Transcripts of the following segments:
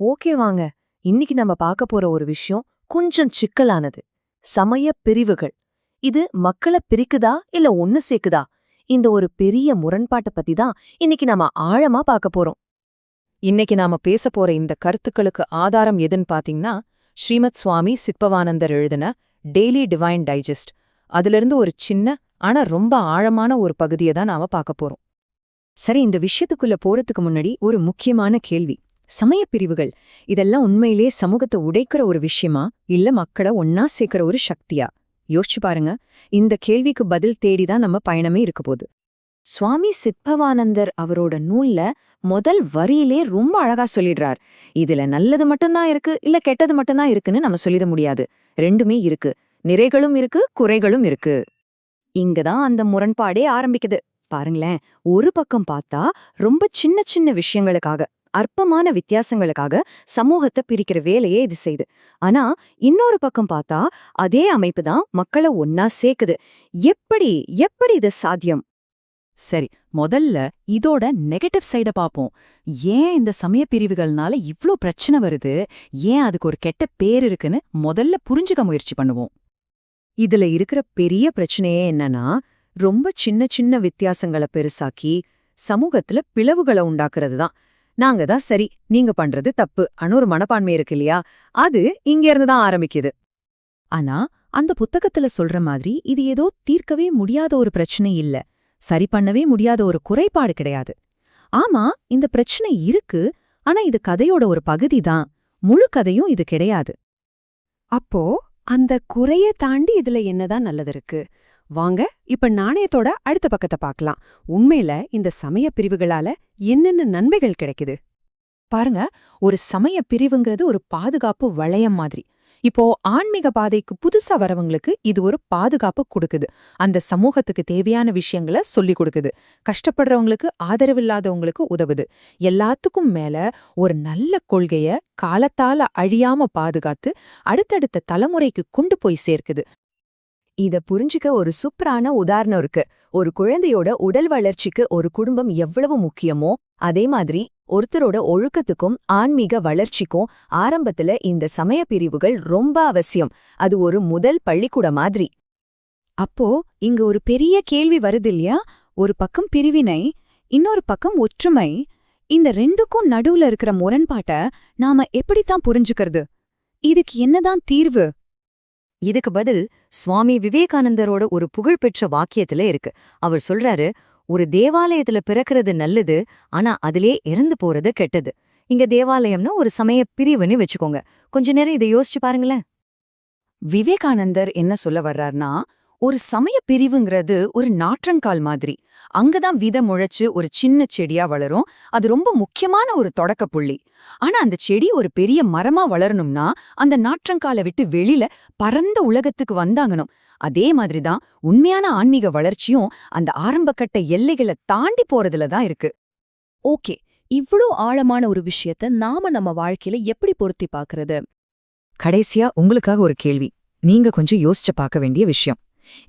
Okay வாங்க. இன்னைக்கு நம்ம பார்க்க போற ஒரு விஷயம் கொஞ்சம் சிக்கலானது. சமய பிரிவுகள். இது மக்களை பிரிக்குதா இல்ல ஒன்னு சேர்க்குதா? இந்த ஒரு பெரிய முரண்பாட்டை பத்தி தான் இன்னைக்கு நாம ஆழமா பார்க்க போறோம். இன்னைக்கு நாம பேச போற இந்த கருத்துக்களுக்கு ஆதாரம் எதுன்னு பாத்தீங்கன்னா ஸ்ரீமத் சுவாமி சித்பவானந்தர் எழுதின டெய்லி டிவைன் டைஜஸ்ட். அதிலிருந்து ஒரு சின்ன ஆனா ரொம்ப ஆழமான ஒரு பகுதியை தான் நாம பார்க்க போறோம். சரி இந்த விஷயத்துக்குள்ள போறதுக்கு முன்னாடி ஒரு முக்கியமான கேள்வி. சமயப் பிரிவுகள் இதெல்லாம் உண்மையிலே சமூகத்தை உடைக்கிற ஒரு விஷயமா? இல்ல மக்களை ஒன்னா சேர்க்கிற ஒரு சக்தியா? யோசிச்சு பாருங்க. இந்த கேள்விக்கு பதில் தேடிதான் நம்ம பயணமே இருக்க போகுது. சுவாமி சித்பவானந்தர் அவரோட நூல்ல முதல் வரியிலே ரொம்ப அழகா சொல்லிடுறார். இதுல நல்லது மட்டும்தான் இருக்கு இல்ல கெட்டது மட்டும்தான் இருக்குன்னு நம்ம சொல்லிட முடியாது. ரெண்டுமே இருக்கு. நிறைகளும் இருக்கு குறைகளும் இருக்கு. இங்கதான் அந்த முரண்பாடே ஆரம்பிக்குது. பாருங்களேன். ஒரு பக்கம் பார்த்தா ரொம்ப சின்ன சின்ன விஷயங்களுக்காக. அற்பமான வித்தியாசங்களுக்காக சமூகத்தை பிரிக்கிற வேலையே இது செய்யுது ஆனா இன்னொரு பக்கம் பார்த்தா அதே அமைப்பு தான் மக்களை ஒன்னா சேர்க்குது. எப்படி எப்படி இது சாத்தியம்? சரி முதல்ல இதோட நெகட்டிவ் சைட பாப்போம். ஏன் இந்த சமய பிரிவுகள்னால இவ்ளோ பிரச்சனை வருது? ஏன் அதுக்கு ஒரு கெட்ட பேர் இருக்குன்னு முதல்ல புரிஞ்சுக்க முயற்சி பண்ணுவோம். இதுல இருக்கிற பெரிய பிரச்சனையே என்னன்னா ரொம்ப சின்ன சின்ன வித்தியாசங்களை பெருசாக்கி சமூகத்துல பிளவுகளை உண்டாக்குறது தான். நாங்க தான் சரி நீங்க பண்றது தப்பு அனு ஒரு மனப்பான்மை இருக்கு இல்லையா? அது இங்க இருந்து தான் ஆரம்பிக்குது. ஆனா அந்த புத்தகத்துல சொல்ற மாதிரி இது ஏதோ தீர்க்கவே முடியாத ஒரு பிரச்சனை இல்ல. சரி பண்ணவே முடியாத ஒரு குறைபாடு கிடையாது. ஆமா இந்த பிரச்சனை இருக்கு ஆனா இது கதையோட ஒரு பகுதி தான். முழு கதையும் இது கிடையாது. அப்போ அந்த குறைய தாண்டி இதுல என்னதான் நல்லது இருக்கு? வாங்க இப்ப நாணயத்தோட அடுத்த பக்கத்தை பார்க்கலாம். உண்மையில இந்த சமய பிரிவுகளால என்னென்ன நன்மைகள் கிடைக்குது? பாருங்க ஒரு சமய பிரிவுங்கிறது ஒரு பாதுகாப்பு வளையம் மாதிரி. இப்போ ஆன்மீக பாதைக்கு புதுசா வரவங்களுக்கு இது ஒரு பாதுகாப்பு கொடுக்குது. அந்த சமூகத்துக்கு தேவையான விஷயங்களை சொல்லி கொடுக்குது. கஷ்டப்படுறவங்களுக்கு ஆதரவில்லாதவங்களுக்கு உதவுது. எல்லாத்துக்கும் மேல ஒரு நல்ல கொள்கைய காலத்தால அழியாம பாதுகாத்து அடுத்தடுத்த தலைமுறைக்கு கொண்டு போய் சேர்க்குது. இத புரிஞ்சுக்க ஒரு சூப்பரான உதாரணம் இருக்கு. ஒரு குழந்தையோட உடல் வளர்ச்சிக்கு ஒரு குடும்பம் எவ்வளவு முக்கியமோ அதே மாதிரி ஒருத்தரோட ஒழுக்கத்துக்கும் ஆன்மீக வளர்ச்சிக்கும் ஆரம்பத்துல இந்த சமய பிரிவுகள் ரொம்ப அவசியம். அது ஒரு முதல் பள்ளிக்கூட மாதிரி. அப்போ இங்க ஒரு பெரிய கேள்வி வருது இல்லையா? ஒரு பக்கம் பிரிவினை இன்னொரு பக்கம் ஒற்றுமை. இந்த ரெண்டுக்கும் நடுவுல இருக்கிற முரண்பாட்ட நாம எப்படித்தான் புரிஞ்சுக்கிறது? இதுக்கு என்னதான் தீர்வு? இதுக்கு பதில் சுவாமி விவேகானந்தரோட ஒரு புகழ்பெற்ற வாக்கியத்துல இருக்கு. அவர் சொல்றாரு ஒரு தேவாலயத்துல பிறக்கிறது நல்லது ஆனா அதிலே இறந்து போறது கெட்டது. இங்க தேவாலயம்னா ஒரு சமய பிரிவுன்னு வச்சுக்கோங்க. கொஞ்ச நேரம் இதை யோசிச்சு பாருங்களேன். விவேகானந்தர் என்ன சொல்ல வர்றார்னா ஒரு சமய பிரிவுங்கிறது ஒரு நாற்றங்கால் மாதிரி. அங்கதான் விதை முளைச்சு ஒரு சின்ன செடியா வளரும். அது ரொம்ப முக்கியமான ஒரு தொடக்க புள்ளி. ஆனா அந்த செடி ஒரு பெரிய மரமா வளரணும்னா அந்த நாற்றங்காலை விட்டு வெளியில பரந்த உலகத்துக்கு வந்தாங்கணும். அதே மாதிரிதான் உண்மையான ஆன்மீக வளர்ச்சியும் அந்த ஆரம்பக்கட்ட எல்லைகளை தாண்டி போறதுல தான் இருக்கு. ஓகே. இவ்ளோ ஆழமான ஒரு விஷயத்த நாம நம்ம வாழ்க்கையில எப்படி பொருத்தி பாக்குறது கடைசியா உங்களுக்காக ஒரு கேள்வி. நீங்க கொஞ்சம் யோசிச்சு பார்க்க வேண்டிய விஷயம்.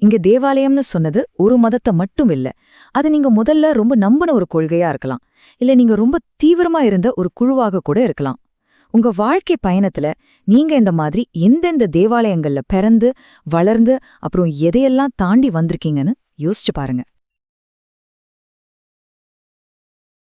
இங்க தேவாலயம்னு சொன்னது ஒரு மதத்தை மட்டும் இல்ல. அது நீங்க முதல்ல ரொம்ப நம்பின ஒரு கொள்கையா இருக்கலாம். இல்ல நீங்க ரொம்ப தீவிரமா இருந்த ஒரு குழுவாக கூட இருக்கலாம். உங்க வாழ்க்கை பயணத்துல நீங்க இந்த மாதிரி எந்தெந்த தேவாலயங்கள்ல பிறந்து வளர்ந்து அப்புறம் எதையெல்லாம் தாண்டி வந்திருக்கீங்கன்னு யோசிச்சு பாருங்க.